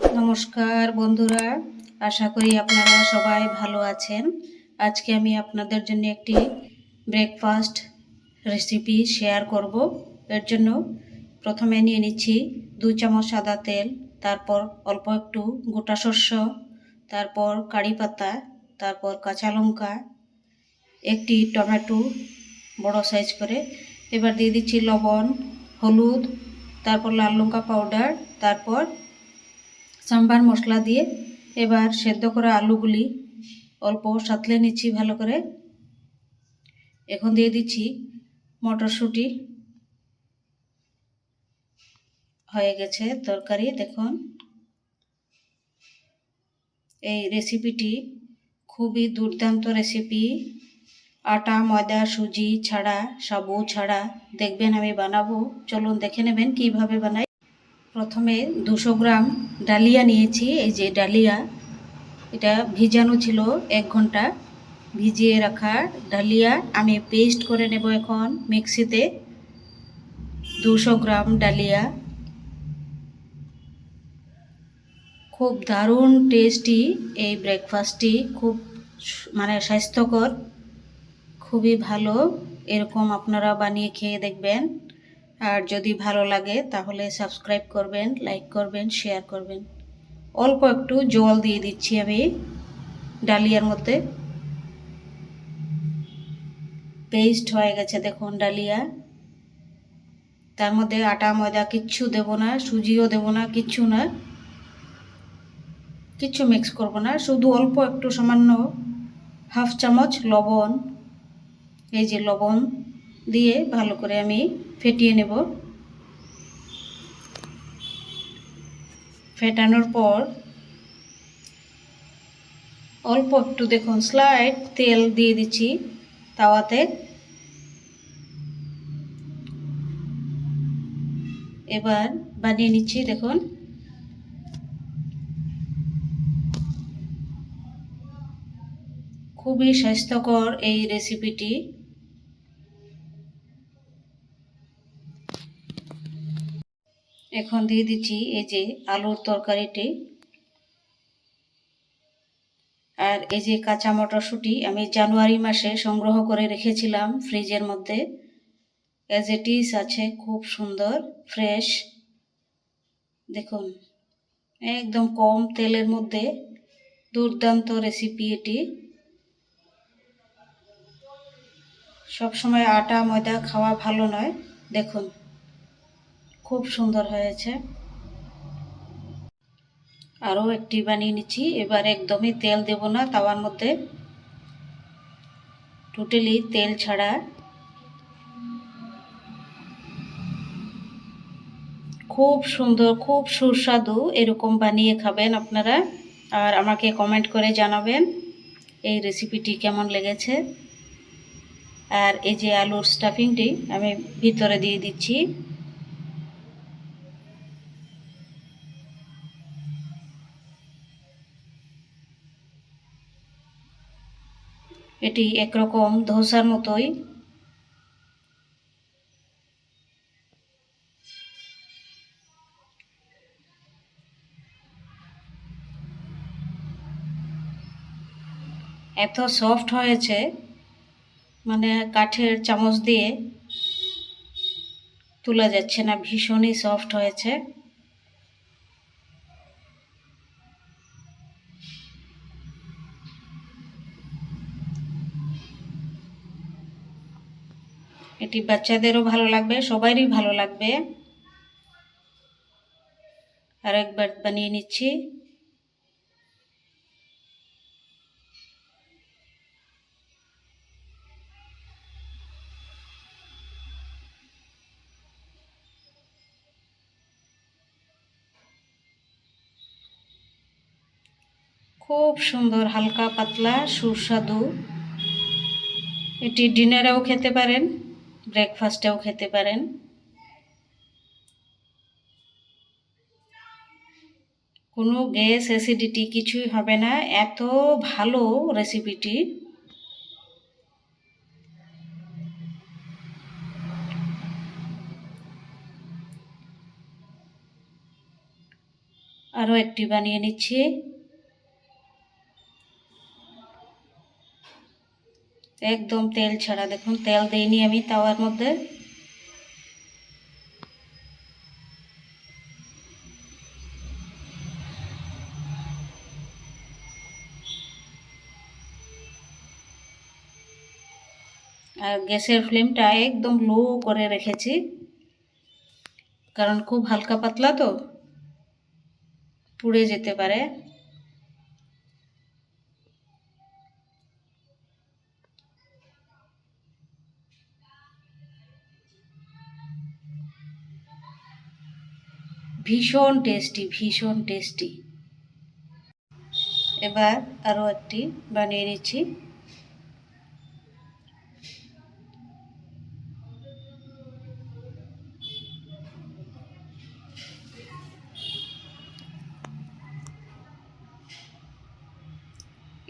নমস্কার বন্ধুরা, আশা করি আপনারা সবাই ভালো আছেন। আজকে আমি আপনাদের জন্য একটি ব্রেকফাস্ট রেসিপি শেয়ার করব। এর জন্য প্রথমে নিয়ে নিচ্ছি দু চামচ সাদা তেল, তারপর অল্প একটু গোটা শস্য তারপর কারি পাতা, তারপর কাঁচা লঙ্কা, একটি টমেটো বড় সাইজ করে। এবার দিয়ে দিচ্ছি লবণ, হলুদ, তারপর লাল লঙ্কা পাউডার তারপর সাম্বার মশলা দিয়ে এবার সেদ্ধ করা আলুগুলি অল্প সাতলে নিচ্ছি ভালো করে। এখন দিয়ে দিচ্ছি মটরশুঁটি। হয়ে গেছে তরকারি, দেখুন। এই রেসিপিটি খুবই দুর্দান্ত রেসিপি। আটা, ময়দা, সুজি ছাড়া, সাবু ছাড়া দেখবেন আমি বানাবো। চলুন দেখে নেবেন কীভাবে বানাই। প্রথমে দুশো গ্রাম ডালিয়া নিয়েছি। এই যে ডালিয়া, এটা ভিজানো ছিল এক ঘণ্টা। ভিজিয়ে রাখা ডালিয়া আমি পেস্ট করে নেব এখন মিক্সিতে। দুশো গ্রাম ডালিয়া। খুব দারুণ টেস্টি এই ব্রেকফাস্টটি, খুব মানে স্বাস্থ্যকর, খুবই ভালো। এরকম আপনারা বানিয়ে খেয়ে দেখবেন। আর যদি ভালো লাগে, তাহলে সাবস্ক্রাইব করবেন লাইক করবেন শেয়ার করবেন। অল্প একটু জল দিয়ে দিচ্ছি আমি ডালিয়ার মধ্যে। পেস্ট হয়ে গেছে দেখুন ডালিয়া। তার মধ্যে আটা, ময়দা কিচ্ছু দেব না, সুজিও দেব না, কিচ্ছু না। কিচ্ছু মিক্স করব না, শুধু অল্প একটু সামান্য হাফ চামচ লবণ। এই যে লবণ। দিয়ে ভালো করে আমি ফেটিয়ে নেব। ফেটানোর পর অল্প একটু দেখুন স্লাইড তেল দিয়ে দিচ্ছি তাওয়াতে। এবার বানিয়ে নিচ্ছি, দেখুন। খুবই স্বাস্থ্যকর এই রেসিপিটি এখন দিয়ে দিচ্ছি এই যে আলুর তরকারিটি। আর এই যে কাঁচা মটরশুঁটি আমি জানুয়ারি মাসে সংগ্রহ করে রেখেছিলাম ফ্রিজের মধ্যে। অ্যাজ ইট ইজ আছে, খুব সুন্দর ফ্রেশ দেখুন, একদম কম তেলের মধ্যে দুর্দান্ত রেসিপি এটি। সবসময় আটা, ময়দা খাওয়া ভালো নয়। দেখুন। খুব সুন্দর হয়েছে। আরও একটি বানিয়ে নিচ্ছি। এবার একদমই তেল দেব না, তাওয়ার মধ্যে। টোটালি তেল ছাড়া। খুব সুন্দর, খুব সুস্বাদু এরকম বানিয়ে খাবেন আপনারা। আর আমাকে কমেন্ট করে জানাবেন এই রেসিপিটি কেমন লেগেছে। আর এই যে আলুর স্টাফিংটি আমি ভিতরে দিয়ে দিচ্ছি। এটি একরকম ধোসার মতোই। এত সফট হয়েছে মানে কাঠের চামচ দিয়ে তোলা যাচ্ছে না, ভীষণই সফট হয়েছে। এটি বাচ্চাদেরও ভালো লাগবে সবারই ভালো লাগবে। আর একবার বানিয়ে নিচ্ছি। খুব সুন্দর, হালকা, পাতলা, সুস্বাদু। এটি ডিনারেও খেতে পারেন। ব্রেকফাস্টেও খেতে পারেন। কোনো গ্যাস অ্যাসিডিটি কিছুই হবে না, এত ভালো রেসিপিটি। আরও একটি বানিয়ে নিচ্ছি। একদম তেল ছাড়া, দেখুন, তেল দেইনি আমি তাওয়ার মধ্যে। আর গ্যাসের ফ্লেমটা একদম লো করে রেখেছি, কারণ খুব হালকা পাতলা তো, পুড়ে যেতে পারে। ভীষণ টেস্টি ভীষণ টেস্টি এবার আরও একটি বানিয়ে নিচ্ছি।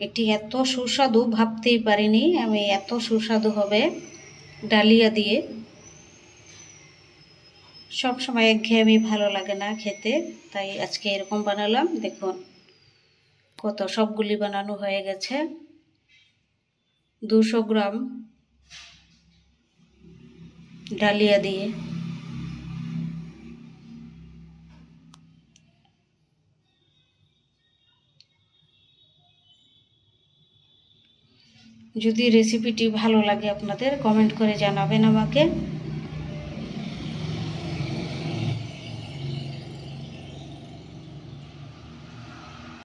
এটি এত সুস্বাদু, ভাবতেই পারিনি আমি এত সুস্বাদু হবে ডালিয়া দিয়ে। সব সময় একঘেয়েমি ভালো লাগে না খেতে, তাই আজকে এরকম বানালাম। দেখুন, কত সবগুলি বানানো হয়ে গেছে। দুশো গ্রাম ডালিয়া দিয়ে যদি রেসিপিটি ভালো লাগে আপনাদের কমেন্ট করে জানাবেন আমাকে।